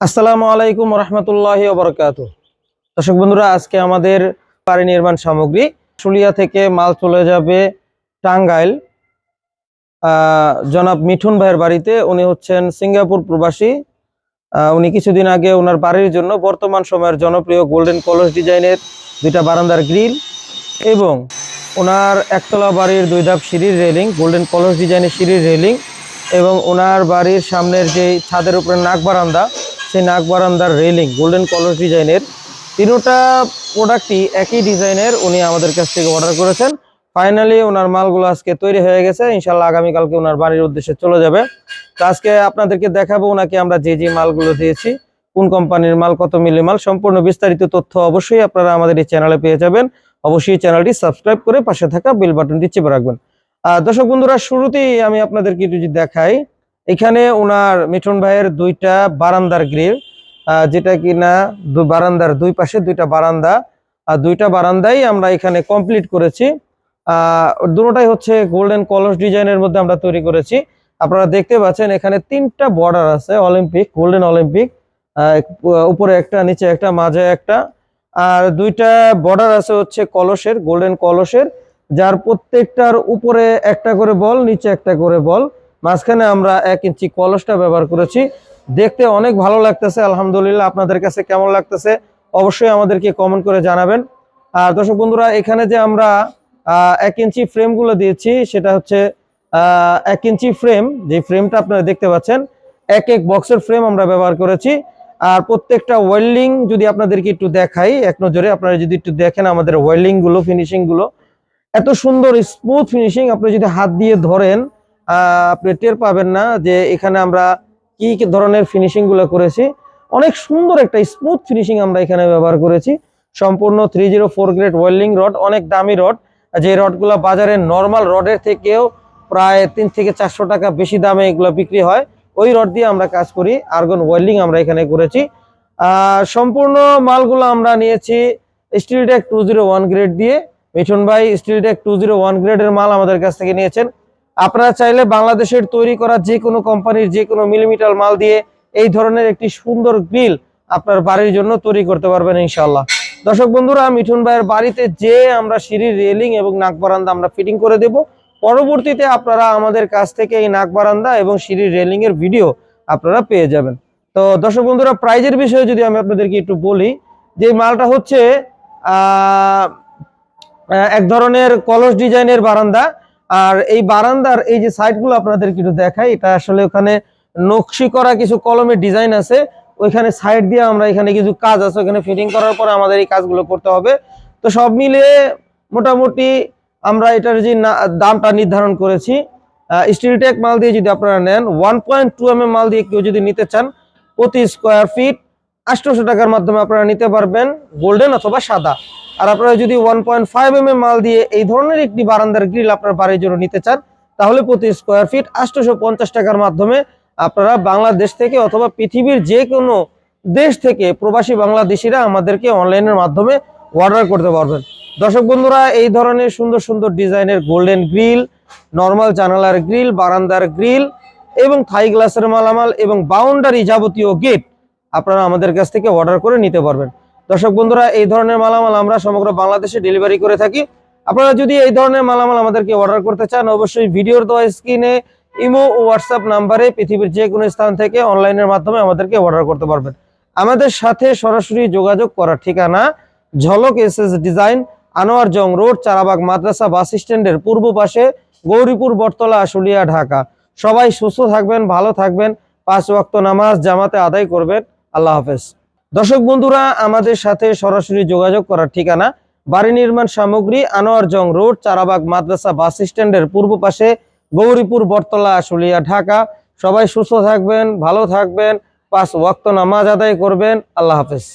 আসসালামু আলাইকুম রহমতুল্লাহ বরকাত দর্শক বন্ধুরা, আজকে আমাদের বাড়ি নির্মাণ সামগ্রী শুলিয়া থেকে মাল চলে যাবে টাঙ্গাইল। জনাব মিঠুন ভাইয়ের বাড়িতে। উনি হচ্ছেন সিঙ্গাপুর প্রবাসী। উনি কিছুদিন আগে ওনার বাড়ির জন্য বর্তমান সময়ের জনপ্রিয় গোল্ডেন কলস ডিজাইনের দুইটা বারান্দার গ্রিল এবং ওনার একতলা বাড়ির দুই ধাপ সিঁড়ির রেলিং, গোল্ডেন কলস ডিজাইনের সিঁড়ির রেলিং এবং ওনার বাড়ির সামনের যে ছাদের উপরে নাক বারান্দা সেই নাক বারান্দার রেলিং গোল্ডেন কলস ডিজাইনের তিনোটা প্রোডাক্টই একই ডিজাইনের উনি আমাদের কাছ থেকে অর্ডার করেছেন। ফাইনালি ওনার মালগুলো আজকে তৈরি হয়ে গেছে। ইনশাল্লাহ আগামীকালকে ওনার বাড়ির উদ্দেশ্যে চলে যাবে। তো আজকে আপনাদেরকে দেখাবো ওনাকে আমরা যে যে মালগুলো দিয়েছি কোন কোম্পানির মাল কত মিলি মাল সম্পূর্ণ বিস্তারিত তথ্য অবশ্যই আপনারা আমাদের এই চ্যানেলে পেয়ে যাবেন। অবশ্যই চ্যানেলটি সাবস্ক্রাইব করে পাশে থাকা বেল বাটনটি চেপে রাখবেন। আহ, দর্শক বন্ধুরা শুরুতেই আমি আপনাদেরকে একটু যদি দেখাই এখানে ওনার মিঠুন ভাইয়ের দুইটা বারান্দার গ্রিল যেটা কিনা বারান্দার দুই পাশে দুইটা বারান্দা, আর দুইটা বারান্দাই আমরা এখানে কমপ্লিট করেছি। আহ, দুটোটাই হচ্ছে গোল্ডেন কলস ডিজাইনের মধ্যে আমরা তৈরি করেছি। আপনারা দেখতে পাচ্ছেন এখানে তিনটা বর্ডার আছে অলিম্পিক গোল্ডেন অলিম্পিক উপরে একটা, নিচে একটা, মাঝে একটা। আর দুইটা বর্ডার আছে হচ্ছে কলসের গোল্ডেন কলসের যার প্রত্যেকটার উপরে একটা করে বল নিচে একটা করে বল মাঝখানে আমরা এক ইঞ্চি কলসটা ব্যবহার করেছি। দেখতে অনেক ভালো লাগতেছে, আলহামদুলিল্লাহ। আপনাদের কাছে কেমন লাগতেছে অবশ্যই আমাদেরকে কমেন্ট করে জানাবেন। আর দর্শক বন্ধুরা, এখানে যে আমরা এক ইঞ্চি ফ্রেমগুলো দিয়েছি, সেটা হচ্ছে এক ইঞ্চি ফ্রেম। যে ফ্রেমটা আপনারা দেখতে পাচ্ছেন, এক এক বক্সের ফ্রেম আমরা ব্যবহার করেছি। আর প্রত্যেকটা ওয়েল্ডিং যদি আপনাদেরকে একটু দেখাই, এক নজরে আপনারা যদি একটু দেখেন আমাদের ওয়েল্ডিংগুলো ফিনিশিংগুলো, এত সুন্দর স্মুথ ফিনিশিং আপনি যদি হাত দিয়ে ধরেন আপনি টের পাবেন না যে এখানে আমরা কি কি ধরনের ফিনিশিংগুলো করেছি। অনেক সুন্দর একটা স্মুথ ফিনিশিং আমরা এখানে ব্যবহার করেছি। সম্পূর্ণ three zero four grade welding rod অনেক দামি রড যে রডগুলো বাজারে নর্মাল রডের থেকেও প্রায় তিন থেকে চারশো টাকা বেশি দামে এগুলো বিক্রি হয়, ওই রড দিয়ে আমরা কাজ করি। আর্গন ওয়েল্ডিং আমরা এখানে করেছি। সম্পূর্ণ মালগুলো আমরা নিয়েছি steel tech two zero one grade দিয়ে। মিঠুন ভাই steel tech two zero one গ্রেডের মাল আমাদের কাছ থেকে নিয়েছেন। আপনারা চাইলে বাংলাদেশের তৈরি করা যে কোনো কোম্পানির যে কোনো মিলিমিটার মাল দিয়ে এই ধরনের একটি সুন্দর গ্রিল আপনার বাড়ির জন্য তৈরি করতে পারবেন ইনশাল্লাহ দর্শক বন্ধুরা, মিঠুন ভাইয়ের বাড়িতে যে আমরা সিঁড়ির রেলিং এবং নাক বারান্দা আমরা ফিটিং করে দেব। পরবর্তীতে আপনারা আমাদের কাছ থেকে এই নাক বারান্দা এবং সিঁড়ির রেলিং এর ভিডিও আপনারা পেয়ে যাবেন। তো দর্শক বন্ধুরা, প্রাইজের বিষয়ে যদি আমি আপনাদেরকে একটু বলি, যে মালটা হচ্ছে এক ধরনের কলস ডিজাইনের বারান্দা। আর এই বারান্দার এই যে সাইডগুলো আপনাদেরকে একটু দেখাই, এটা আসলে ওখানে নকশি করা কিছু কলমের ডিজাইন আছে। ওইখানে সাইড দিয়ে আমরা এখানে কিছু কাজ আছে, ওখানে ফিটিং করার পরে আমাদের এই কাজগুলো করতে হবে। তো সব মিলে মোটামুটি আমরা এটার যে দামটা নির্ধারণ করেছি স্টিলটেক মাল দিয়ে যদি আপনারা নেন ওয়ান পয়েন্ট টু এম মাল দিয়ে কেউ যদি নিতে চান, প্রতি স্কোয়ার ফিট আটশোশো টাকার মাধ্যমে আপনারা নিতে পারবেন গোল্ডেন অথবা সাদা। আর আপনারা যদি ওয়ান পয়েন্ট ফাইভ এম মাল দিয়ে এই ধরনের একটি বারান্দার গ্রিল আপনার বাড়ির জন্য নিতে চান, তাহলে প্রতি স্কোয়ার ফিট আটশোশো পঞ্চাশ টাকার মাধ্যমে আপনারা বাংলাদেশ থেকে অথবা পৃথিবীর যে কোনো দেশ থেকে প্রবাসী বাংলাদেশিরা আমাদেরকে অনলাইনের মাধ্যমে অর্ডার করতে পারবেন। দর্শক বন্ধুরা, এই ধরনের সুন্দর সুন্দর ডিজাইনের গোল্ডেন গ্রিল নর্মাল জানালার গ্রিল, বারান্দার গ্রিল এবং থাই গ্লাসের মালামাল এবং বাউন্ডারি যাবতীয় গেট আপনারা আমাদের কাছ থেকে অর্ডার করে নিতে পারবেন। দর্শক বন্ধুরা, এই ধরনের মালামাল আমরা সমগ্র বাংলাদেশে ডেলিভারি করে থাকি। আপনারা যদি এই ধরনের মালামাল আমাদেরকে অর্ডার করতে চান, অবশ্যই ভিডিওর দেওয়া স্ক্রিনে ইমো ও হোয়াটসঅ্যাপ নাম্বারে পৃথিবীর যে কোনো স্থান থেকে অনলাইনের মাধ্যমে আমাদেরকে অর্ডার করতে পারবেন। আমাদের সাথে সরাসরি যোগাযোগ করার ঠিকানা, Jhalak S S design, Anwar Jung road, Charabag মাদ্রাসা বাস স্ট্যান্ডের পূর্ব পাশে, গৌরীপুর, বটতলা, আশুলিয়া, ঢাকা। সবাই সুস্থ থাকবেন, ভালো থাকবেন। পাঁচ ওয়াক্ত নামাজ জামাতে আদায় করবেন। আল্লাহ হাফেজ। দর্শক বন্ধুরা, আমাদের সাথে সরাসরি যোগাযোগ করার ঠিকানা বাড়ি নির্মাণ সামগ্রী, আনোয়ার জং রোড, চারাবাগ মাদ্রাসা বাস স্ট্যান্ডের পূর্ব পাশে, গৌরীপুর, বটতলা, আশুলিয়া, ঢাকা। সবাই সুস্থ থাকবেন, ভালো থাকবেন, পাঁচ ওয়াক্ত নামাজ আদায় করবেন। আল্লাহ হাফেজ।